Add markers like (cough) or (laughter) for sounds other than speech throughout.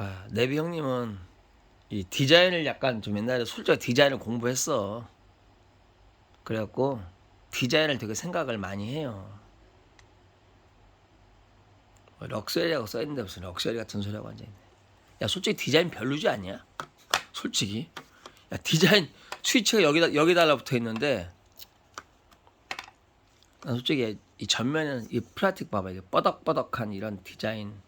아, 네비 형님은 이 디자인을 약간 좀 옛날에 솔직히 디자인을 공부했어. 그래갖고 디자인을 되게 생각을 많이 해요. 뭐 럭셔리라고 써있는데 무슨 럭셔리 같은 소리하고 앉아있네. 야 솔직히 디자인 별로지 않냐? 솔직히. 야 디자인 스위치가 여기다 여기 달라붙어 있는데 난 솔직히 이 전면은 이 플라스틱 봐봐 이게 뻐덕뻐덕한 이런 디자인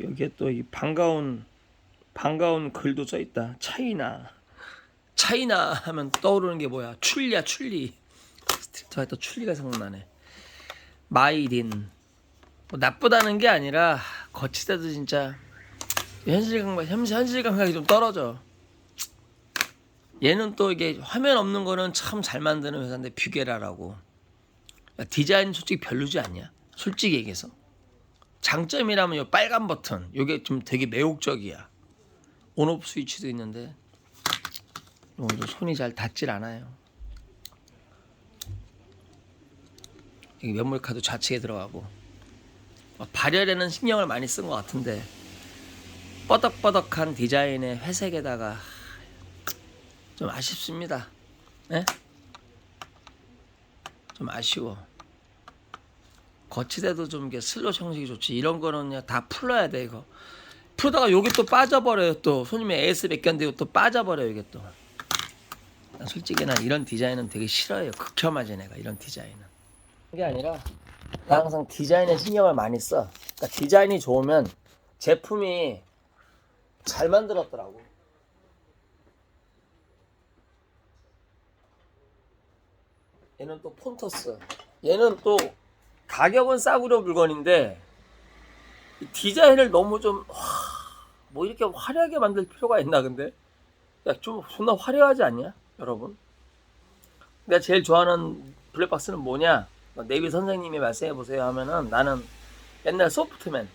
여기에 또 이 반가운 반가운 글도 써 있다. 차이나 차이나 하면 떠오르는 게 뭐야? 출리야 출리. 스트리트가 또 출리가 생각나네. 마이린 뭐 나쁘다는 게 아니라 거치대도 진짜 현실감 현실 현실 감각이 좀 떨어져. 얘는 또 이게 화면 없는 거는 참 잘 만드는 회사인데 뷰게라라고. 야, 디자인 솔직히 별로지 않냐? 솔직히 얘기해서. 장점이라면 요 빨간 버튼 요게 좀 되게 매혹적이야 온오프 스위치도 있는데 요것도 손이 잘 닿질 않아요 이 면물 카드 좌측에 들어가고 어, 발열에는 신경을 많이 쓴 것 같은데 뻐덕뻐덕한 디자인의 회색에다가 좀 아쉽습니다. 예? 좀 아쉬워. 거치대도 좀 이게 슬롯 형식이 좋지. 이런 거는 다 풀러야 돼 이거. 풀다가 여기 또 빠져버려요 또. 손님이 AS 몇 개인데 또 빠져버려요 이게 또. 난 솔직히 난 이런 디자인은 되게 싫어요. 극혐하지 내가 이런 디자인은. 그게 아니라 나 항상 디자인에 신경을 많이 써. 그러니까 디자인이 좋으면 제품이 잘 만들었더라고 얘는 또 폰터스. 얘는 또 가격은 싸구려 물건인데 이 디자인을 너무 좀 뭐 이렇게 화려하게 만들 필요가 있나 근데? 야 좀 존나 화려하지 않냐 여러분? 내가 제일 좋아하는 블랙박스는 뭐냐? 네비 선생님이 말씀해 보세요 하면은 나는 옛날 소프트맨.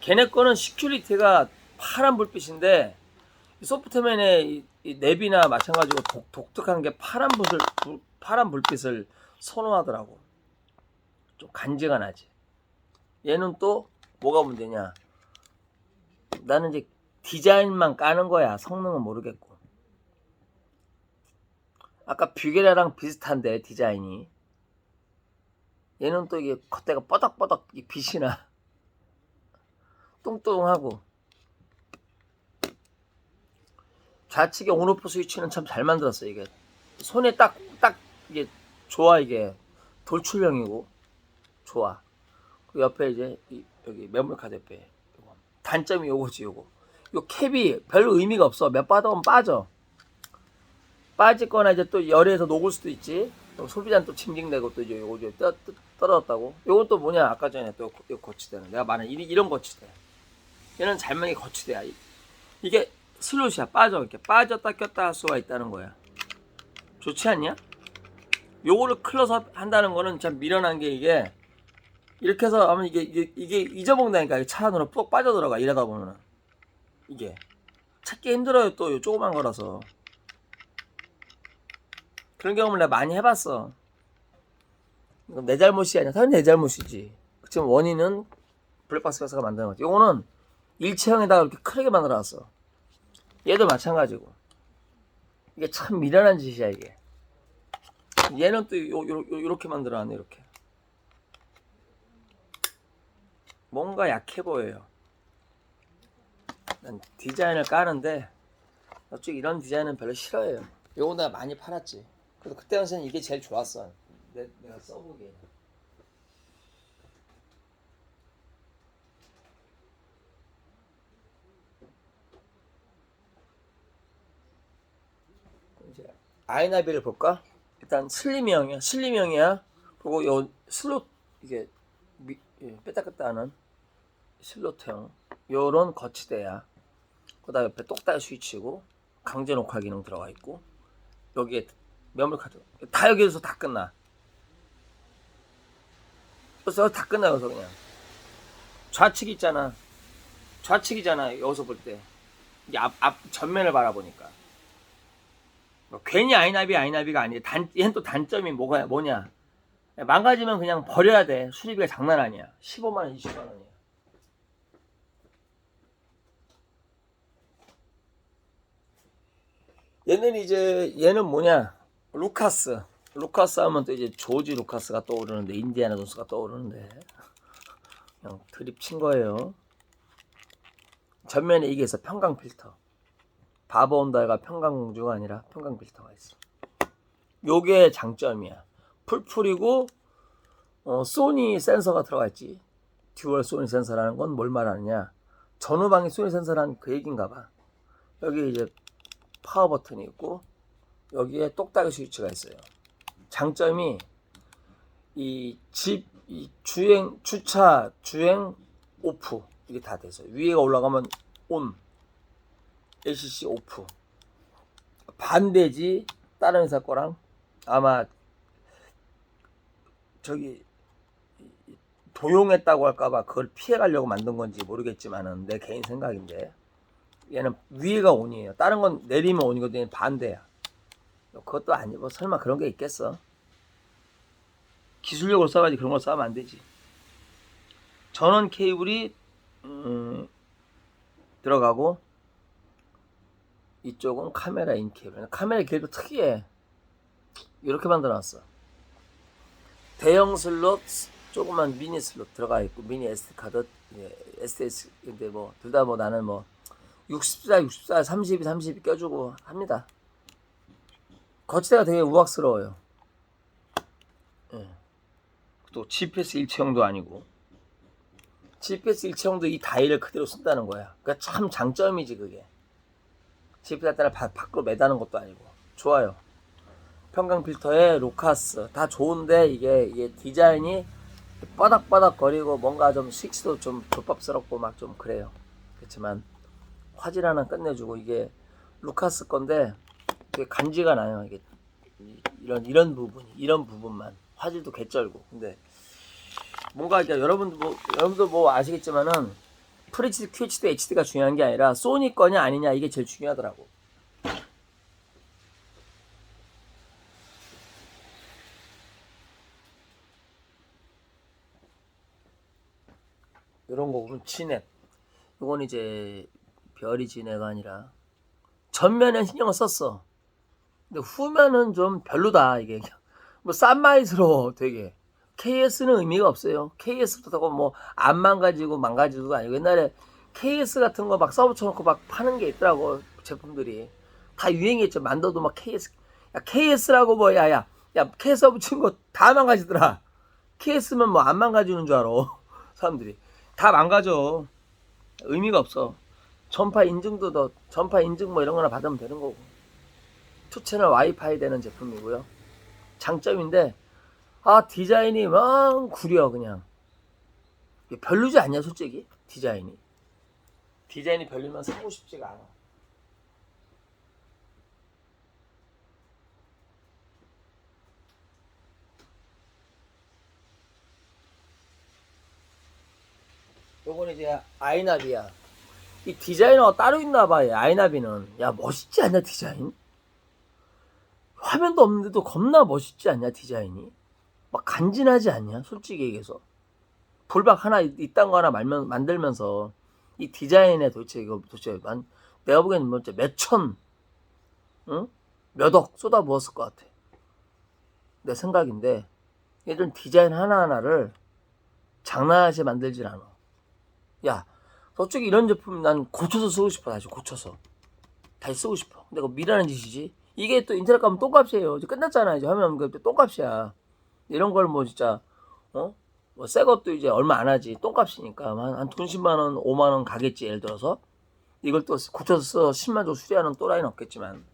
걔네 거는 시큐리티가 파란 불빛인데 이 소프트맨의 네비나 마찬가지로 독, 독특한 게 파란 불을 불- 파란 불빛을 선호하더라고 좀 간지가 나지. 얘는 또 뭐가 문제냐? 나는 이제 디자인만 까는 거야. 성능은 모르겠고. 아까 뷰게라랑 비슷한데 디자인이. 얘는 또 이게 겉대가 뻐덕뻐덕 이 빛이 나. (laughs) 뚱뚱하고. 좌측에 온오프 스위치는 참 잘 만들었어 이게. 손에 딱딱 이게 좋아 이게 돌출형이고. 좋아. 그 옆에 이제 이- 여기 메모리 카드 옆에. 단점이 요거지 요거. 요 캡이 별 의미가 없어. 몇 받으면 빠져. 빠지거나 이제 또 열에서 녹을 수도 있지. 또 소비자는 또 징징대고 또 이제 요거 떠, 떠, 떨어졌다고. 요건 또 뭐냐 아까 전에 또 요 거치대는 내가 말한 이- 이런 거치대. 얘는 잘만이 거치대야. 이- 이게 슬롯이야 빠져 이렇게 빠졌다 꼈다 할 수가 있다는 거야. 좋지 않냐? 요거를 클로즈업 한다는 거는 참 미련한 게 이게 이렇게 해서 하면 이게 이게, 이게 잊어먹는다니까. 차 안으로 푹 빠져 들어가 이러다 보면은. 이게. 찾기 힘들어요 또. 요 조그만 거라서. 그런 경험을 내가 많이 해봤어. 내 잘못이 아니야 당연히 내 잘못이지. 그치만 원인은 블랙박스 회사가 만드는 거지. 요거는 일체형에다가 이렇게 크게 만들어놨어. 얘도 마찬가지고. 이게 참 미련한 짓이야 이게 (laughs) 얘는 또 요, 요, 요, 요렇게 만들어놨네 이렇게 뭔가 약해 보여요. 난 디자인을 까는데 솔직히 이런 디자인은 별로 싫어해요. 요거 내가 많이 팔았지. 그래서 그때 당시엔 이게 제일 좋았어. 내, 내가 써보기에. 이제 아이나비를 볼까? 일단 슬림형이야. 슬림형이야. 그리고 요 슬롯 이게 미, 예, 뺐다 뺐다 하는 슬로트형. 요런 거치대야. 그다음 옆에 똑딱 스위치고 강제 녹화 기능 들어가 있고 여기에 메모리 카드. 다 여기서 다 끝나. 그래서 다 끝나 여기서 그냥. 좌측 있잖아. 좌측이잖아 여기서 볼 때. 이게 앞, 앞 전면을 바라보니까. 뭐 괜히 아이나비 아이나비가 아니야. 단 얘는 또 단점이 뭐가 뭐냐? 망가지면 그냥 버려야 돼. 수리비가 장난 아니야. 15만 원, 20만 원이야. 얘는 이제 얘는 뭐냐? 루카스. 루카스 하면 또 이제 조지 루카스가 떠오르는데 인디아나 존스가 떠오르는데 그냥 드립 친 거예요. 전면에 이게 있어 평강 필터. 바보 온달가 평강공주가 아니라 평강 필터가 있어. 요게 장점이야. 풀풀이고 어, 소니 센서가 들어가 있지. 듀얼 소니 센서라는 건 뭘 말하느냐? 전후방이 소니 센서라는 그 얘기인가 봐. 여기 이제 파워 버튼이 있고 여기에 똑딱이 스위치가 있어요. 장점이 이 집 이 주행 주차 주행 오프 이게 다 돼서 위에가 올라가면 온 LCC 오프 반대지 다른 회사 거랑 아마 저기 도용했다고 할까봐 그걸 피해가려고 만든 건지 모르겠지만은 내 개인 생각인데 얘는 위에가 온이에요. 다른 건 내리면 온이거든. 반대야. 그것도 아니고 설마 그런 게 있겠어? 기술력으로 써가지고 그런 걸 써면 안 되지. 전원 케이블이 음, 들어가고 이쪽은 카메라 인 케이블. 카메라 케이블 특이해. 이렇게 만들어놨어. 대형 슬롯, 조그만 미니 슬롯 들어가 있고 미니 SD 카드, 예, SDS 근데 뭐 둘 다 뭐 나는 뭐 64, 64, 32, 32 껴주고 합니다. 거치대가 되게 우악스러워요. 예. 또 GPS 일체형도 아니고 GPS 일체형도 이 다이를 그대로 쓴다는 거야. 그러니까 참 장점이지 그게. 바, 밖으로 매다는 것도 아니고 좋아요. 평강 필터에 로카스 다 좋은데 이게 이게 디자인이 바닥바닥 거리고 뭔가 좀 스위치도 좀 불법스럽고 막 좀 그래요. 그렇지만 화질 하나 끝내주고 이게 루카스 건데 되게 간지가 나요. 이게 이- 이런 이런 부분이 이런 부분만 화질도 개쩔고 근데 뭔가 이게 여러분도 뭐 여러분도 뭐 아시겠지만은 FHD, QHD, HD가 중요한 게 아니라 소니 거냐 아니냐 이게 제일 중요하더라고. 이런 거 보면 진액. 이건 이제 별이 진해가 아니라 전면에 신경을 썼어. 근데 후면은 좀 별로다 이게. 뭐 싼마이스러워 되게. KS는 의미가 없어요. KS부터 뭐안 망가지고 망가지도 아니고 옛날에 KS 같은 거막 써붙여놓고 막 파는 게 있더라고 제품들이 다 유행했죠. 만더도 막 KS 야 KS라고 뭐 야야 야 KS 써붙인 거 다 망가지더라. KS면 뭐 안 망가지는 줄 알아 (laughs) 사람들이 다 망가져. 의미가 없어. 전파 인증도 더 전파 인증 뭐 이런 거나 받으면 되는 거고. 투 채널 와이파이 되는 제품이고요. 장점인데 아 디자인이 막 구려 그냥. 별로지 않냐 솔직히 디자인이. 디자인이 별로면 사고 싶지가 않아. 요건 이제 아이나비야. 이 디자이너가 따로 있나 봐, 이 아이나비는. 야, 멋있지 않냐, 디자인? 화면도 없는데도 겁나 멋있지 않냐, 디자인이? 막 간지나지 않냐, 솔직히 얘기해서. 볼박 하나, 이- 이딴 거 하나 말면, 만들면서, 이 디자인에 도대체, 이거 도대체, 만, 내가 보기에는 뭐, 진짜 몇 천, 응? 몇억 쏟아 부었을 것 같아. 내 생각인데, 얘들은 디자인 하나하나를 장난하게 만들질 않아. 야, 솔직히 이런 제품 난 고쳐서 쓰고 싶어 다시 고쳐서 다시 쓰고 싶어. 근데 그거 미라는 짓이지. 이게 또 인터넷 가면 똥값이에요. 이제 끝났잖아. 이제 화면 그 똥값이야. 이런 걸 뭐 진짜 어? 뭐새 것도 이제 얼마 안 하지. 똥값이니까. 한돈 10만 원, 5만 원 가겠지. 예를 들어서. 이걸 또 고쳐서 써 10만 원 수리하는 또라이는 없겠지만.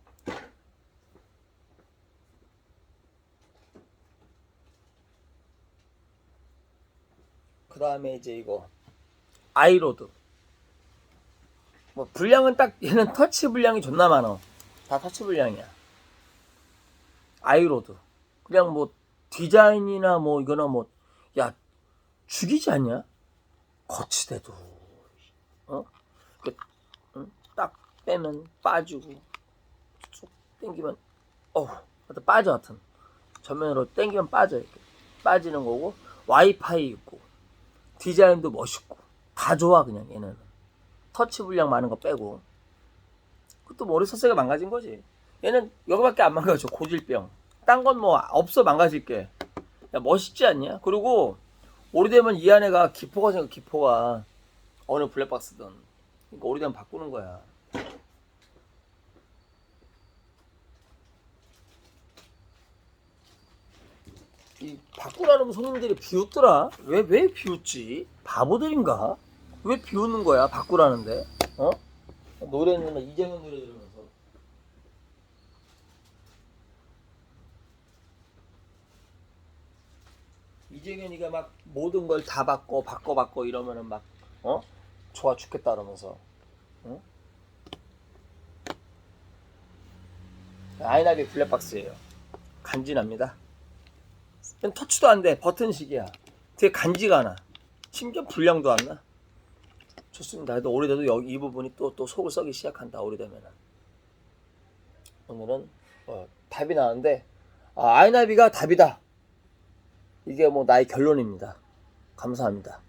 그 다음에 이제 이거. 아이로드. 뭐 분량은 딱 얘는 터치 분량이 존나 많어 다 터치 분량이야. 아이로드. 그냥 뭐 디자인이나 뭐 이거나 뭐 야 죽이지 않냐? 거치대도. 어? 그, 응? 딱 빼면 빠지고 쏙 당기면 어우 하여튼 빠져 하여튼. 전면으로 당기면 빠져 이렇게. 빠지는 거고 와이파이 있고 디자인도 멋있고 다 좋아 그냥 얘는. 터치 분량 많은 거 빼고. 그것도 머리 서세가 망가진 거지. 얘는 여기밖에 안 망가져 고질병 딴 건 뭐 없어 망가질 게 야, 멋있지 않냐 그리고 오래되면 이 안에가 기포가 생겨 기포가 어느 블랙박스든 그러니까 오래되면 바꾸는 거야 이 바꾸라는 손님들이 비웃더라. 왜 왜 비웃지? 바보들인가? 왜 비웃는 거야? 바꾸라는데? 어? 노래는 이재명 노래 들으면서. 이재명이가 막 모든 걸 다 바꿔 바꿔 바꿔 이러면은 막 어? 좋아 죽겠다 그러면서. 어? 아이나비 블랙박스예요. 간지납니다. 터치도 안 돼. 버튼식이야. 되게 간지가 않아. 심지어 불량도 안 나. 좋습니다. 그래도 오래돼도 여기 이 부분이 또, 또 속을 썩기 시작한다. 오래되면은. 오늘은 어, 답이 나왔는데 아, 아이나비가 답이다. 이게 뭐 나의 결론입니다. 감사합니다.